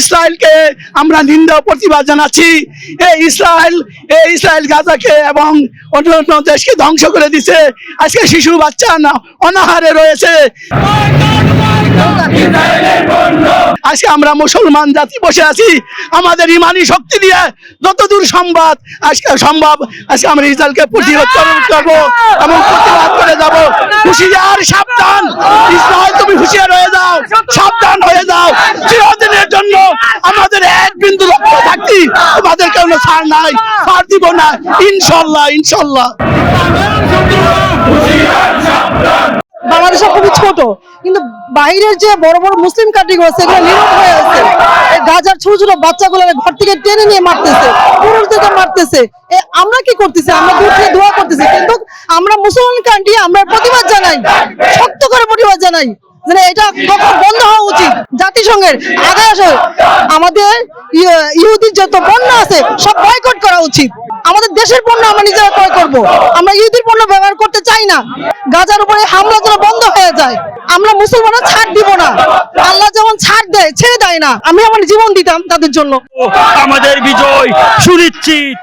ইসরায়েলকে আমরা নিন্দা প্রতিবাদ জানাচ্ছি। এই ইসরায়েল এই ইসরায়েল গাজাকে এবং অন্য অন্য দেশকে ধ্বংস করে দিছে। আজকে শিশু বাচ্চা না, অনাহারে রয়েছে। আজকে আমরা মুসলমান জাতি বসে আছি। আমাদের ইমানি শক্তি দিয়ে যতদূর সম্ভব আজকে সম্ভব আজকে আমরা ইসরায়েলকে প্রতিরোধ করে- করব এবং প্রতিবাদ করে যাব। হুশিয়ার সাবধান। ইসরায়েল, তুমি হুশিয়ার হয়ে যাও সাবধান হয়ে যাও চিরদিনের জন্য আমাদের এক বিন্দু লক্ষ্য থাকতি, তোমাদের কোনো ছাড় নাই, ছাড় দিব না। ইনশাল্লাহ ইনশাল্লাহ। বাংলাদেশ খুবই ছোট, কিন্তু বাইরের যে বড় বড় মুসলিম নীরব হয়ে আছে। গাজার ছোট ছোট বাচ্চাগুলো ঘর থেকে টেনে নিয়ে মারতেছে, পুরুষদেরকে মারতেছে। আমরা কি করতেছি? আমরা দূর থেকে দোয়া করতেছি? কিন্তু আমরা মুসলমান কান্ট্রি, আমরা প্রতিবাদ জানাই, শক্ত করে প্রতিবাদ জানাই মানে এটা বন্ধ হওয়া উচিত। জাতিসংঘের আগে আসে। ইয়ে- ইহুদির যত পণ্য আছে, সব বয়কট করা উচিত। আমাদের দেশের পণ্য আমরা নিজেরা ক্রয় করব। আমরা ইহুদির পণ্য ব্যবহার করতে চাই না। গাজার উপরে হামলা যেন বন্ধ হয়ে যায়, আমরা মুসলমানরা ছাড় দিব না। আল্লাহ যেমন ছাড় দেয়, ছেড়ে দেয় না। আমি আমার জীবন দিতাম তাদের জন্য। আমাদের বিজয় সুনিশ্চিত।